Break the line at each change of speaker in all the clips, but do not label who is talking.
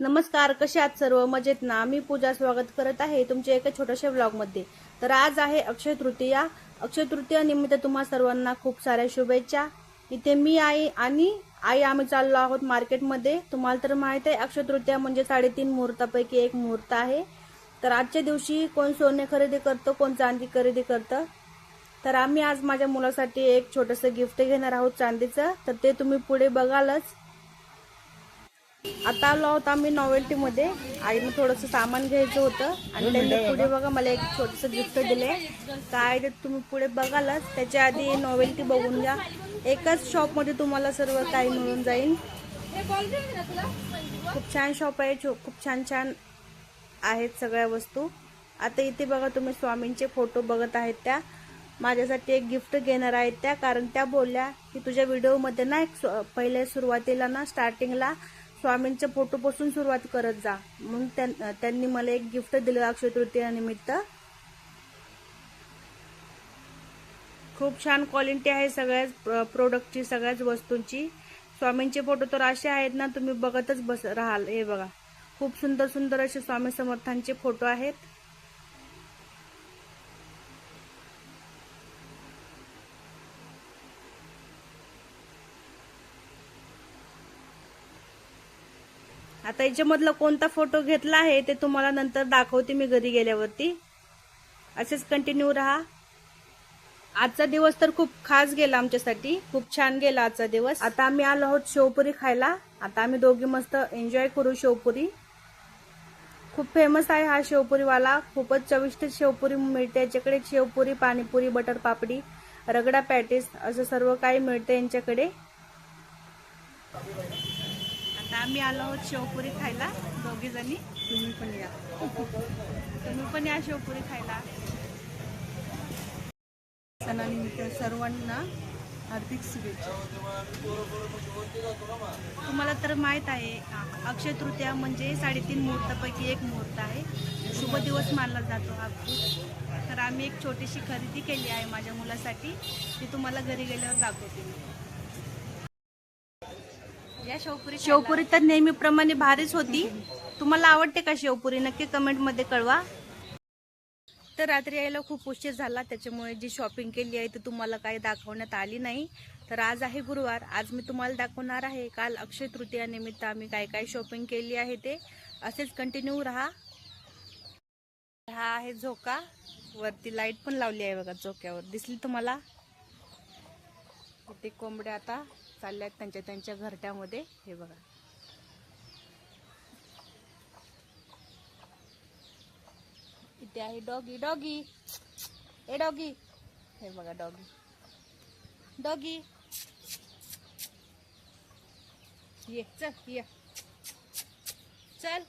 नमस्कार कसे आहात सर्व? मजेत ना? मी पूजा स्वागत करत आहे तुमच्या एका छोट्याशा ब्लॉगमध्ये तर आज आहे अक्षय तृतीया. अक्षय तृतीया निमित्त तुम्हा सर्वांना खूप साऱ्या शुभेच्छा. इथे मी आई आणि आई आम्ही चाललो आहोत मार्केटमध्ये तुम्हाला तर माहीत आहे अक्षय तृतीया म्हणजे साडेतीन मुहूर्तापैकी एक मुहूर्त आहे. तर आजच्या दिवशी कोण सोने खरेदी करतं कोण चांदी खरेदी करतं? तर आम्ही आज माझ्या मुलासाठी एक छोटंसं गिफ्ट घेणार आहोत चांदीचं. तर ते तुम्ही पुढे बघालच. आता आलो आहोत आम्ही नॉवेल्टीमध्ये आईनं थोडंसं सामान घ्यायचं होतं आणि त्यांनी पुढे बघा मला एक छोटंसं गिफ्ट दिले काय ते तुम्ही पुढे बघालच. त्याच्या आधी नॉवेल्टी बघून घ्या. एकाच शॉपमध्ये तुम्हाला सर्व काही मिळून जाईल. खूप छान शॉप आहे. छो- खूप छान छान आहेत सगळ्या वस्तू. आता इथे बघा तुम्ही स्वामींचे फोटो बघत आहेत त्या. माझ्यासाठी एक गिफ्ट घेणार आहेत त्या. कारण त्या बोलल्या की तुझ्या व्हिडिओमध्ये ना एक स्व- पहिले सुरुवातीला ना स्टार्टिंगला स्वामींच्या फोटोपासून सुरुवात करत जा. म्हणून त्यां- त्यांनी मला एक गिफ्ट दिलं अक्षय तृतीयानिमित्त खूप छान क्वालिटी आहे सगळ्याच प्रोडक्टची सगळ्याच वस्तूंची. स्वामींचे फोटो तर असे आहेत ना तुम्ही बघतच बस राहाल. हे बघा. खूप सुंदर सुंदर असे स्वामी समर्थांचे फोटो आहेत. आता याच्यामधला कोणता फोटो घेतला आहे ते तुम्हाला नंतर दाखवते मी घरी गेल्यावरती. असेच कंटिन्यू राहा. आजचा दिवस तर खूप खास गेला आमच्यासाठी. खूप छान गेला आजचा दिवस. आता आम्ही आलो आहोत शेवपुरी खायला. आता आम्ही दोघी मस्त एन्जॉय करू शेवपुरी. खूप फेमस आहे हा शेवपुरीवाला. खूपच चविष्ट शेवपुरी मिळते. याच्याकडे शेवपुरी पाणीपुरी बटर पापडी रगडा पॅटीस असं सर्व काही मिळतं यांच्याकडे. आता आम्ही आलो आहोत शेवपुरी खायला दोघी जणी. तुम्ही पण या. तुम्ही पण या शेवपुरी खायला. सणानिमित्त सर्वांना हार्दिक शुभेच्छा. तुम्हाला तर माहीत आहे अक्षय तृतीया म्हणजे साडेतीन मुहूर्तापैकी एक मुहूर्त आहे. शुभ दिवस मानला जातो हा तर आम्ही एक छोटीशी खरेदी केली आहे माझ्या मुलासाठी. ती तुम्हाला घरी गेल्यावर दाखवते शेवपुरी शेवपुरी तर नेहमीप्रमाणे भारीच होती. तुम्हाला आवडते का शेवपुरी? नक्की कमेंटमध्ये कळवा. तर रात्री यायला खूप उशीर झाला त्याच्यामुळे जी शॉपिंग केली आहे ती तुम्हाला काही दाखवण्यात आली नाही. तर आज आहे गुरुवार. आज मी तुम्हाला दाखवणार आहे काल अक्षय तृतीया निमित्त आम्ही काय काय शॉपिंग केली आहे ते. असेच कंटिन्यू राहा. हा आहे झोका. वरती लाइट पण लावली आहे बघा झोक्यावर. दिसली तुम्हाला? ते कोंबड्या आता. चालल्या आहेत त्यांच्या त्यांच्या घरट्यामध्ये. हे बघा. इथे आहे डॉगी डॉगी. ए डॉगी. हे बघा डॉगी. डॉगी. ये चल ये. चल.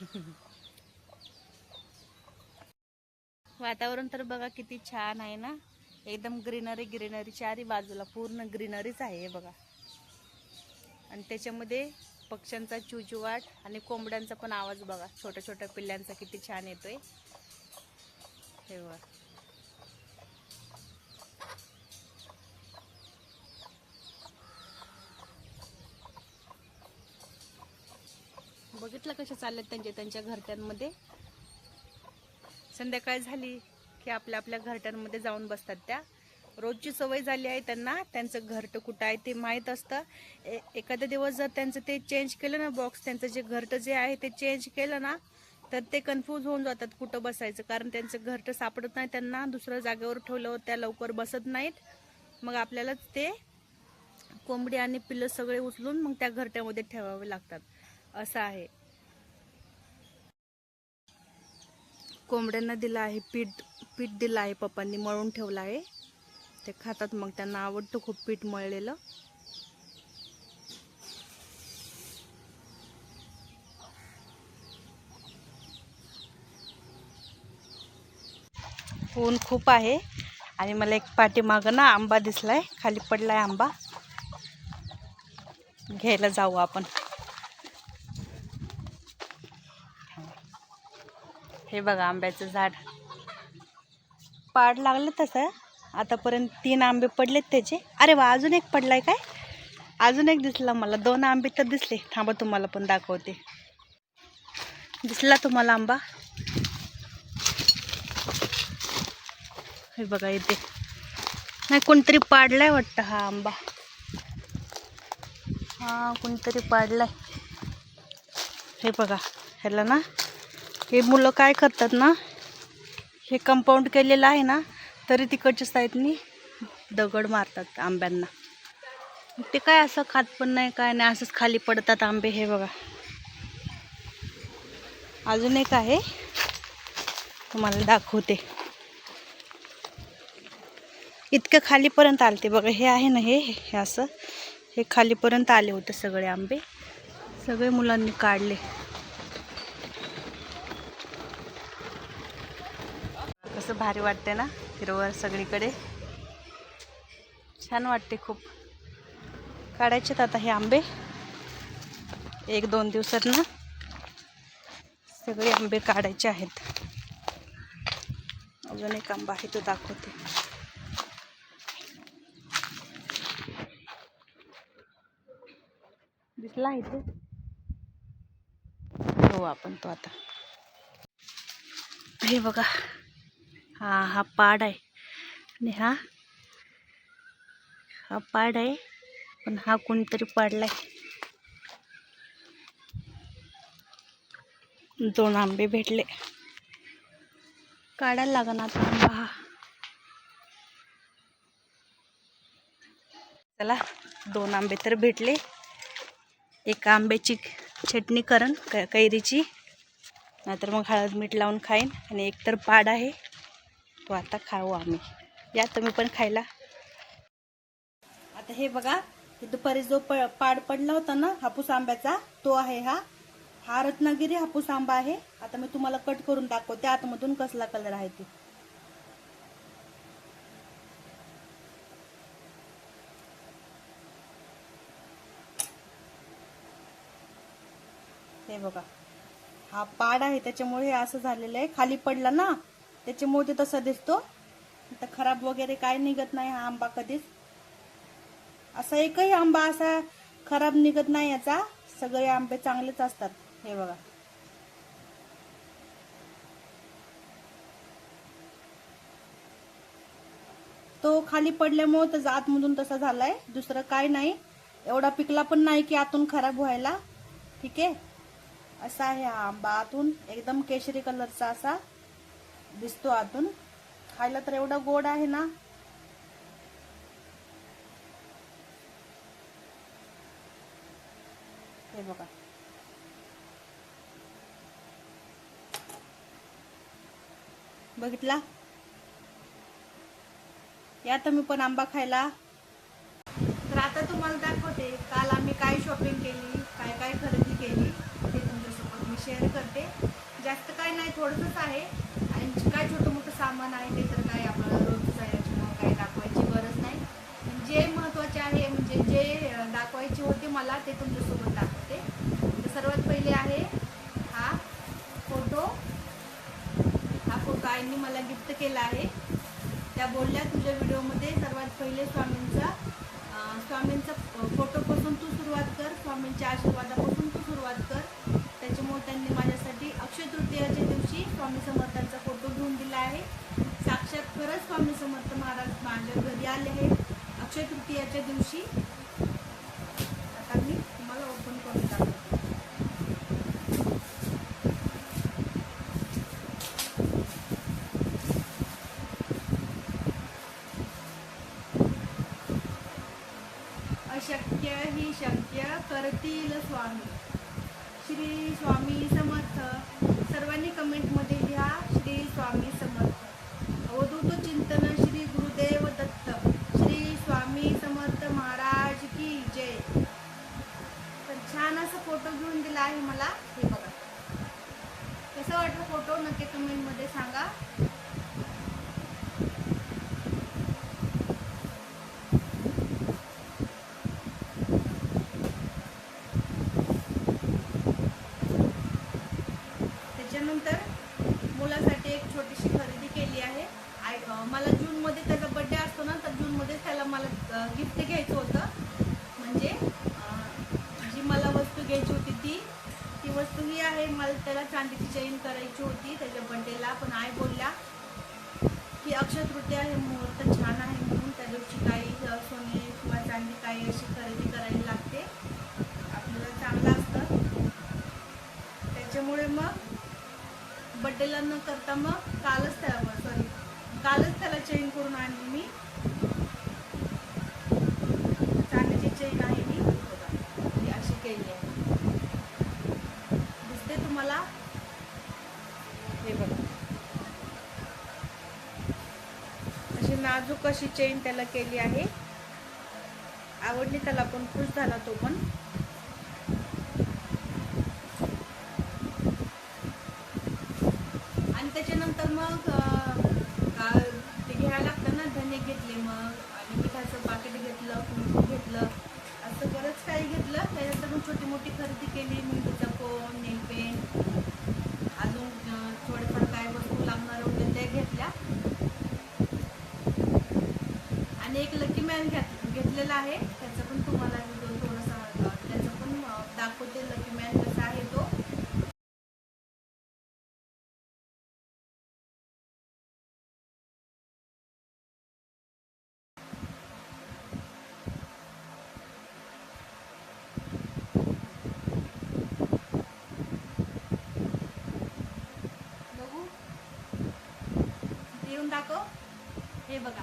वातावरण तर बघा किती छान आहे ना. एकदम ग्रीनरी ग्रीनरी चारी बाजूला पूर्ण ग्रीनरीच आहे बघा. आणि त्याच्यामध्ये पक्ष्यांचा चुचुवाट आणि कोंबड्यांचा पण आवाज बघा. छोट्या छोट्या पिल्ल्यांचा किती छान येतोय. हे बघा. बघितलं कशा चालल्यात त्यांच्या त्यांच्या घरट्यांमध्ये संध्याकाळ झाली. की आपल्या आपल्या घरट्यांमध्ये जाऊन बसतात त्या. रोजची सवय झाली आहे त्यांना त्यांचं घरटं कुठं आहे ते माहीत असतं. ए एखादा दिवस जर त्यांचं ते चेंज केलं ना बॉक्स त्यांचं जे घरटं जे आहे ते चेंज केलं ना तर ते कन्फ्यूज होऊन जातात कुठं बसायचं. कारण त्यांचं घरटं सापडत नाही त्यांना दुसऱ्या जागेवर ठेवलं त्या लवकर बसत नाहीत. मग आपल्याला ते कोंबडी आणि पिल्लं सगळे उचलून मग त्या घरट्यामध्ये ठेवावे लागतात. असं आहे. कोंबड्यांना दिलं आहे पीठ पीठ दिलं आहे पप्पांनी मळून ठेवलं आहे. ते खातात मग त्यांना आवडतं खूप पीठ मळलेलं. ऊन खूप आहे आणि मला एक पाठीमागं ना आंबा दिसलाय खाली पडलाय आंबा. घ्यायला जाऊ आपण. हे बघा आंब्याचं झाड. पाड लागलं तसं. आतापर्यंत तीन आंबे पडलेत त्याचे. अरे वा अजून एक पडलाय काय? अजून एक दिसला मला. दोन आंबे तर दिसले. थांबा तुम्हाला पण दाखवते. दिसला तुम्हाला आंबा? हे बघा इथे. नाही कोणतरी पाडलाय वाटतं हा आंबा. हा कोणतरी पाडलाय. हे बघा ह्याला ना हे मुलं काय करतात ना हे कंपाऊंड केलेलं आहे ना तरी तिकडच्या साईडनी दगड मारतात आंब्यांना. ते काय असं खात पण नाही काय नाही असंच खाली पडतात आंबे हे बघा. अजून एक आहे तुम्हाला दाखवते. इतकं खालीपर्यंत आलते बघा हे आहे ना हे हे असं. हे खालीपर्यंत आले होते सगळे आंबे. सगळे मुलांनी काढले. कसं भारी वाटते ना हिरवळ सगळीकडे. छान वाटते खूप. काढायचेत आता हे आंबे. एक दोन दिवसात ना सगळे आंबे काढायचे आहेत. अजून एक आंबा आहे तो दाखवते. दिसला इथे? हो आपण तो आता. हे बघा. हा हा पाड आहे आणि हा हा पाड आहे पण हा कोणतरी पाडलाय दोन आंबे भेटले काढायला लागण आता आंबा हा चला दोन आंबे तर भेटले एक आंब्याची चटणी करण कैरीची नाहीतर मग हळद मीठ लावून खाईन आणि एक तर पाड आहे तो आता खाऊ आम्ही. या तुम्ही पण खायला. आता हे बघा दुपारी जो पाड पडला होता ना हापूस आंब्याचा तो आहे हा. हा रत्नागिरी हापूस आंबा आहे. आता मी तुम्हाला कट करून दाखवते आतमधून कसला कलर आहे ते. हे बघा हा पाड आहे त्याच्यामुळे असं झालेलं आहे. खाली पडला ना त्याच्यामुळे ते तसं दिसतो. तर खराब वगैरे काय निघत नाही हा आंबा कधीच. असा एकही आंबा असा खराब निघत नाही याचा. सगळे आंबे चांगलेच असतात. हे बघा. तो खाली पडल्यामुळे त्याचा आतमधून तसा झालाय. दुसरं काय नाही. एवढा पिकला पण नाही की आतून खराब व्हायला. ठीक आहे? असा आहे हा आंबा आतून. एकदम केशरी कलरचा असा. दिसतो आतून. खायला तर एवढा गोड आहे ना. हे बघा. बघितला? या तुम्ही पण आंबा खायला. तर आता तुम्हाला दाखवते काल आम्ही काय शॉपिंग केली काय काय खरेदी केली ते तुमच्यासोबत मी शेअर करते. जास्त काय नाही थोडंसंच आहे. काय छोटं मोठं सामान आहे ते तर काय आपल्याला रोज आहे काय काही दाखवायची गरज नाही. जे महत्त्वाचे आहे म्हणजे जे दाखवायचे होते मला ते तुमच्यासोबत दाखवते. तर सर्वात पहिले आहे हा फोटो. हा फोटो आईने मला गिफ्ट केला आहे. त्या बोलल्या तुझ्या व्हिडिओमध्ये सर्वात पहिले स्वामींचा स्वामींचा फोटोपासून तू सुरुवात कर स्वामींच्या आशीर्वादापासून तू सुरुवात कर. त्याच्यामुळे त्यांनी माझ्यासाठी अक्षय तृतीयाच्या दिवशी स्वामी समर्थ फोटो घेऊन दिला आहे. साक्षात खरंच स्वामी समर्थ महाराज माझ्या घरी आले आहेत. अक्षय तृतीयाच्या दिवशी. आता मी तुम्हाला ओपन करून दाखवते. अशक्य ही शक्य करतील स्वामी. श्री स्वामी समर्थ. सर्वांनी कमेंटमध्ये लिहा. श्री स्वामी समर्थ. अवधूत चिंतन श्री गुरुदेव दत्त. श्री स्वामी समर्थ महाराज की जय. तर छान असा फोटो घेऊन दिला आहे मला हे बघा. कसं वाटलं फोटो नक्की कमेंटमध्ये सांगा त्याच्यानंतर मुलासाठी एक छोटीशी खरेदी केली आहे आय मला जूनमध्ये त्याचा बड्डे असतो ना तर जूनमध्येच त्याला मला गिफ्ट घ्यायचं होतं म्हणजे म्हणजे अं, जी मला वस्तू घ्यायची होती ती ती वस्तू ही आहे. मला त्याला चांदीची चैन करायची होती. त्याच्या बड्डेला पण आई बोलल्या की अक्षय तृतीया हे मुहूर्त छान आहे म्हणून त्या दिवशी काही सोने किंवा चांदी काही अशी खरेदी करायला लागते. आपल्याला चांगलं असतं. त्याच्यामुळे मग बड्डेला न करता मग कालच त्या सॉरी कालच त्याला चेन करून आणली मी चांदीची चेन आहे ही बघा ही अशी केली आहे दिसते तुम्हाला हे बघा अशी नाजूक अशी चेन त्याला केली आहे. आवडली त्याला पण खुश झाला तो पण. आणि त्याच्यानंतर मग का- ते घ्यायला लागतं ना धने घेतले मग आणि मिठाचं पाकिट घेतलं कुंकू घेतलं असं बरंच काही घेतलं. त्याच्यानंतर मग छोटी मोठी खरेदी केली मेहंदीचा कोण नेलपेन अजून अं, थोडेफार काय वस्तू लागणार होत्या त्या घेतल्या आणि एक लकी मॅन घेत घेतलेला आहे. त्याचं पण तुम्हाला व्हिडिओ थोडासा अं, त्याचं पण दाखवते लकी मॅन कसा आहे तो. बघू. येऊन दाखव. हे बघा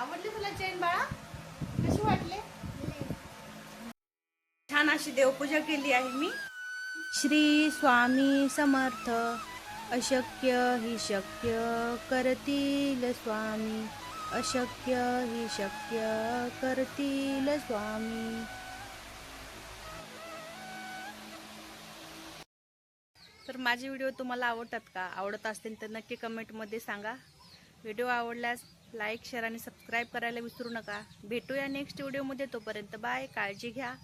आवडली तुला चेन बाळा कशी वाटले छान अशी देवपूजा केली आहे मी. श्री स्वामी समर्थ अशक्य ही शक्य करतील स्वामी. अशक्य ही शक्य करतील स्वामी. तर माझे व्हिडिओ तुम्हाला आवडतात का? आवडत असतील तर नक्की कमेंटमध्ये सांगा. व्हिडिओ आवडल्यास लाईक शेअर आणि सबस्क्राईब करायला विसरू नका. भेटूया नेक्स्ट व्हिडिओमध्ये तोपर्यंत बाय काळजी घ्या.